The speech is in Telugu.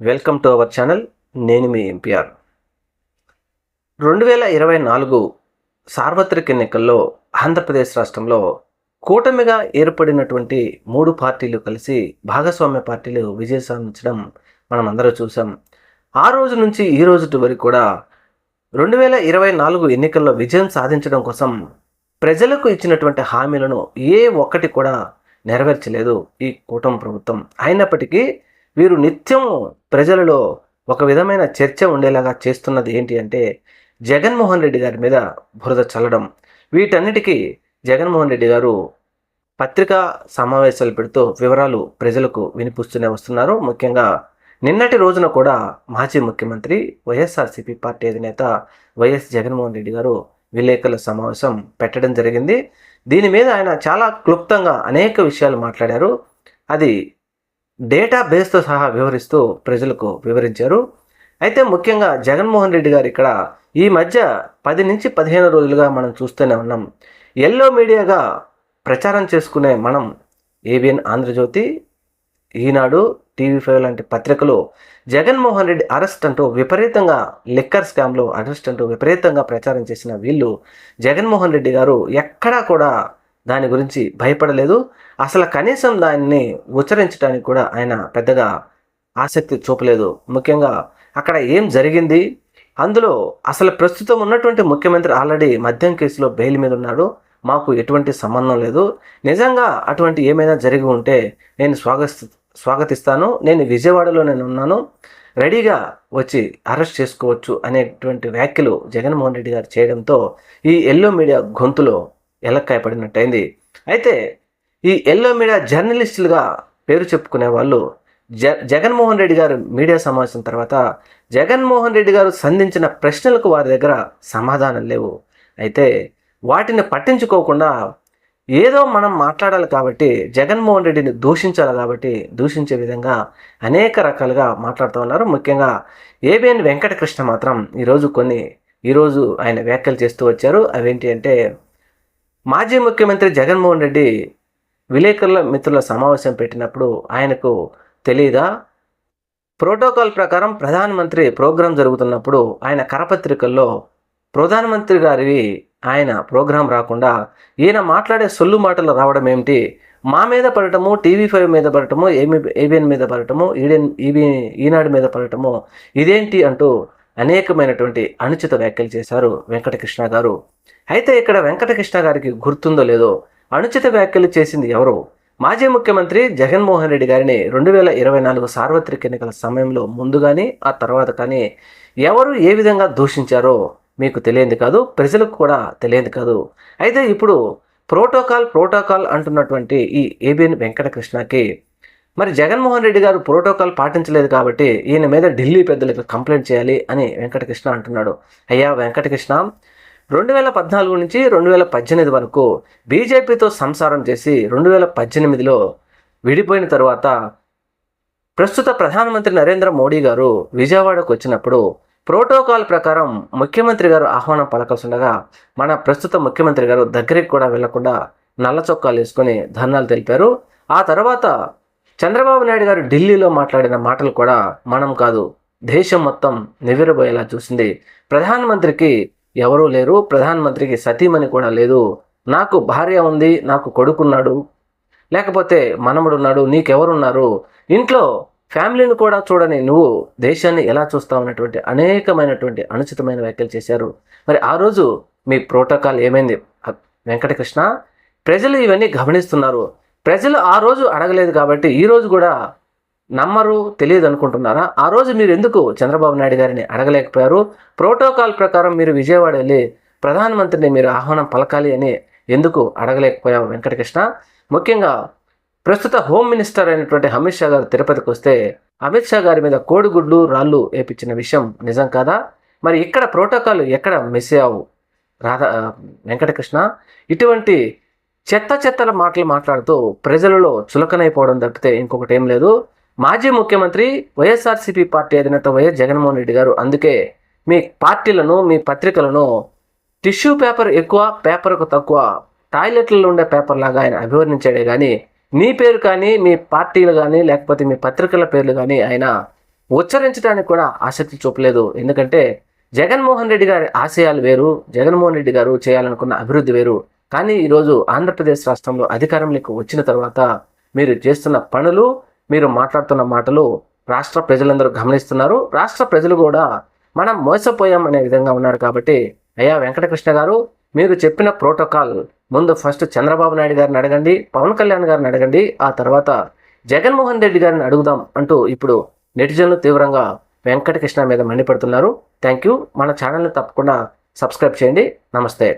Welcome to our channel. నేను మీ ఎంపీఆర్ రెండు వేల ఇరవై నాలుగు సార్వత్రిక ఎన్నికల్లో ఆంధ్రప్రదేశ్ రాష్ట్రంలో కూటమిగా ఏర్పడినటువంటి మూడు పార్టీలు కలిసి భాగస్వామ్య పార్టీలు విజయం సాధించడం మనం అందరూ చూసాం ఆ రోజు నుంచి ఈ రోజు వరకు కూడా రెండు వేల ఇరవై నాలుగు ఎన్నికల్లో విజయం సాధించడం కోసం ప్రజలకు ఇచ్చినటువంటి హామీలను ఏ ఒక్కటి కూడా నెరవేర్చలేదు ఈ కూటమి ప్రభుత్వం. అయినప్పటికీ వీరు నిత్యం ప్రజలలో ఒక విధమైన చర్చ ఉండేలాగా చేస్తున్నది ఏంటి అంటే జగన్మోహన్ రెడ్డి గారి మీద బురద చల్లడం. వీటన్నిటికీ జగన్మోహన్ రెడ్డి గారు పత్రికా సమావేశాలు పెడుతూ వివరాలు ప్రజలకు వినిపిస్తూనే వస్తున్నారు. ముఖ్యంగా నిన్నటి రోజున కూడా మాజీ ముఖ్యమంత్రి వైఎస్ఆర్సీపీ పార్టీ అధినేత వైఎస్ జగన్మోహన్ రెడ్డి గారు విలేకరుల సమావేశం పెట్టడం జరిగింది. దీని మీద ఆయన చాలా క్లుప్తంగా అనేక విషయాలు మాట్లాడారు. అది డేటా బేస్తో సహా వివరిస్తూ ప్రజలకు వివరించారు. అయితే ముఖ్యంగా జగన్మోహన్ రెడ్డి గారు ఇక్కడ ఈ మధ్య పది నుంచి పదిహేను రోజులుగా మనం చూస్తూనే ఉన్నాం. ఎల్లో మీడియాగా ప్రచారం చేసుకునే మనం ఏబిఎన్ ఆంధ్రజ్యోతి ఈనాడు టీవీ ఫైవ్ లాంటి పత్రికలు జగన్మోహన్ రెడ్డి అరెస్ట్ అంటూ విపరీతంగా లిక్కర్ స్కామ్లో అరెస్ట్ అంటూ విపరీతంగా ప్రచారం చేసిన వీళ్ళు జగన్మోహన్ రెడ్డి గారు ఎక్కడా కూడా దాని గురించి భయపడలేదు. అసలు కనీసం దాన్ని ఉచ్చరించడానికి కూడా ఆయన పెద్దగా ఆసక్తి చూపలేదు. ముఖ్యంగా అక్కడ ఏం జరిగింది? అందులో అసలు ప్రస్తుతం ఉన్నటువంటి ముఖ్యమంత్రి ఆల్రెడీ మద్యం కేసులో బెయిల్ మీద ఉన్నాడు. మాకు ఎటువంటి సంబంధం లేదు. నిజంగా అటువంటి ఏమైనా జరిగి ఉంటే నేను స్వాగతి స్వాగతిస్తాను. నేను విజయవాడలో నేను ఉన్నాను. రెడీగా వచ్చి అరెస్ట్ చేసుకోవచ్చు అనేటువంటి వ్యాఖ్యలు జగన్మోహన్ రెడ్డి గారు చేయడంతో ఈ ఎల్లో మీడియా గొంతులో ఎలక్కాయ పడినట్టయింది అయితే ఈ ఎల్లో మీడియా జర్నలిస్టులుగా పేరు చెప్పుకునే వాళ్ళు జ జగన్మోహన్ రెడ్డి గారు మీడియా సమావేశం తర్వాత జగన్మోహన్ రెడ్డి గారు సంధించిన ప్రశ్నలకు వారి దగ్గర సమాధానం లేవు. అయితే వాటిని పట్టించుకోకుండా ఏదో మనం మాట్లాడాలి కాబట్టి జగన్మోహన్ రెడ్డిని దూషించాలి కాబట్టి దూషించే విధంగా అనేక రకాలుగా మాట్లాడుతూ ఉన్నారు. ముఖ్యంగా ఏబిఎన్ వెంకటకృష్ణ మాత్రం ఈరోజు కొన్ని ఈరోజు ఆయన వ్యాఖ్యలు చేస్తూ వచ్చారు. అవేంటి అంటే మాజీ ముఖ్యమంత్రి జగన్మోహన్ రెడ్డి విలేకరుల మిత్రుల సమావేశం పెట్టినప్పుడు ఆయనకు తెలియదా ప్రోటోకాల్ ప్రకారం ప్రధానమంత్రి ప్రోగ్రాం జరుగుతున్నప్పుడు ఆయన కరపత్రికల్లో ప్రధానమంత్రి గారి ఆయన ప్రోగ్రాం రాకుండా ఈయన మాట్లాడే సొల్లు మాటలు రావడం ఏమిటి? మా మీద పడటము టీవీ ఫైవ్ మీద పడటము ఏమి ఏబిఎన్ మీద పడటము ఈడెన్ ఈబీ ఈనాడు మీద పడటము ఇదేంటి అంటూ అనేకమైనటువంటి అనుచిత వ్యాఖ్యలు చేశారు వెంకటకృష్ణ గారు. అయితే ఇక్కడ వెంకటకృష్ణ గారికి గుర్తుందో లేదో? అనుచిత వ్యాఖ్యలు చేసింది ఎవరు? మాజీ ముఖ్యమంత్రి జగన్మోహన్ రెడ్డి గారిని రెండు వేల ఇరవై నాలుగు సార్వత్రిక ఎన్నికల సమయంలో ముందు కానీ ఆ తర్వాత కానీ ఎవరు ఏ విధంగా దూషించారో మీకు తెలియంది కాదు ప్రజలకు కూడా తెలియంది కాదు. అయితే ఇప్పుడు ప్రోటోకాల్ ప్రోటోకాల్ అంటున్నటువంటి ఈ ఏబిఎన్ వెంకటకృష్ణకి మరి జగన్మోహన్ రెడ్డి గారు ప్రోటోకాల్ పాటించలేదు కాబట్టి ఈయన మీద ఢిల్లీ పెద్దలకు కంప్లైంట్ చేయాలి అని వెంకటకృష్ణ అంటున్నాడు. అయ్యా వెంకటకృష్ణ రెండు వేల పద్నాలుగు నుంచి రెండు వేల పద్దెనిమిది వరకు బీజేపీతో సంసారం చేసి రెండు వేల పద్దెనిమిదిలో విడిపోయిన తర్వాత ప్రస్తుత ప్రధానమంత్రి నరేంద్ర మోడీ గారు విజయవాడకు వచ్చినప్పుడు ప్రోటోకాల్ ప్రకారం ముఖ్యమంత్రి గారు ఆహ్వానం పలకస్తుండగా మన ప్రస్తుత ముఖ్యమంత్రి గారు దగ్గరికి కూడా వెళ్ళకుండా నల్ల చొక్కాలు వేసుకొని ధర్నాలు తెలిపారు. ఆ తర్వాత చంద్రబాబు నాయుడు గారు ఢిల్లీలో మాట్లాడిన మాటలు కూడా మనం కాదు దేశం మొత్తం నివ్వెరబోయేలా చూసింది. ప్రధానమంత్రికి ఎవరూ లేరు ప్రధానమంత్రికి సతీమణి కూడా లేదు. నాకు భార్య ఉంది నాకు కొడుకున్నాడు లేకపోతే మనముడున్నాడు నీకెవరున్నారు? ఇంట్లో ఫ్యామిలీని కూడా చూడని నువ్వు దేశాన్ని ఎలా చూస్తావు అన్నటువంటి అనేకమైనటువంటి అనుచితమైన వ్యాఖ్యలు చేశారు. మరి ఆ రోజు మీ ప్రోటోకాల్ ఏమైంది? వెంకటకృష్ణ ప్రజలు ఇవన్నీ గమనిస్తున్నారు. ప్రజలు ఆ రోజు అడగలేదు కాబట్టి ఈరోజు కూడా నమ్మరు తెలియదు అనుకుంటున్నారా? ఆ రోజు మీరు ఎందుకు చంద్రబాబు నాయుడు గారిని అడగలేకపోయారు? ప్రోటోకాల్ ప్రకారం మీరు విజయవాడ వెళ్ళి ప్రధానమంత్రిని మీరు ఆహ్వానం పలకాలి అని ఎందుకు అడగలేకపోయావు వెంకటకృష్ణ? ముఖ్యంగా ప్రస్తుత హోమ్ మినిస్టర్ అయినటువంటి అమిత్ షా గారు తిరుపతికి వస్తే అమిత్ షా గారి మీద కోడిగుడ్లు రాళ్ళు వేపించిన విషయం నిజం కాదా? మరి ఇక్కడ ప్రోటోకాల్ ఎక్కడ మిస్ అయ్యావు? రాధా వెంకటకృష్ణ ఇటువంటి చెత్త చెత్తల మాటలు మాట్లాడుతూ ప్రజలలో చులకనైపోవడం తప్పితే ఇంకొకటి ఏం లేదు. మాజీ ముఖ్యమంత్రి వైఎస్ఆర్సీపీ పార్టీ అధినేత వైఎస్ జగన్మోహన్ రెడ్డి గారు అందుకే మీ పార్టీలను మీ పత్రికలను టిష్యూ పేపర్ ఎక్కువ పేపర్కు తక్కువ టాయిలెట్లలో ఉండే పేపర్ లాగా ఆయన అభివర్ణించాడే కానీ మీ పేరు కానీ మీ పార్టీలు కానీ లేకపోతే మీ పత్రికల పేర్లు కానీ ఆయన ఉచ్చరించడానికి కూడా ఆసక్తి చూపలేదు. ఎందుకంటే జగన్మోహన్ రెడ్డి గారి ఆశయాలు వేరు జగన్మోహన్ రెడ్డి గారు చేయాలనుకున్న అభివృద్ధి వేరు. కానీ ఈరోజు ఆంధ్రప్రదేశ్ రాష్ట్రంలో అధికారంలోకి వచ్చిన తర్వాత మీరు చేస్తున్న పనులు మీరు మాట్లాడుతున్న మాటలు రాష్ట్ర ప్రజలందరూ గమనిస్తున్నారు. రాష్ట్ర ప్రజలు కూడా మనం మోసపోయాం అనే విధంగా ఉన్నారు కాబట్టి అయ్యా వెంకటకృష్ణ గారు మీరు చెప్పిన ప్రోటోకాల్ ముందు ఫస్ట్ చంద్రబాబు నాయుడు గారిని అడగండి పవన్ కళ్యాణ్ గారిని అడగండి ఆ తర్వాత జగన్మోహన్ రెడ్డి గారిని అడుగుదాం అంటూ ఇప్పుడు నెటిజన్లు తీవ్రంగా వెంకటకృష్ణ మీద మండిపడుతున్నారు. Thank you. మన ఛానల్ని తప్పకుండా సబ్స్క్రైబ్ చేయండి. నమస్తే.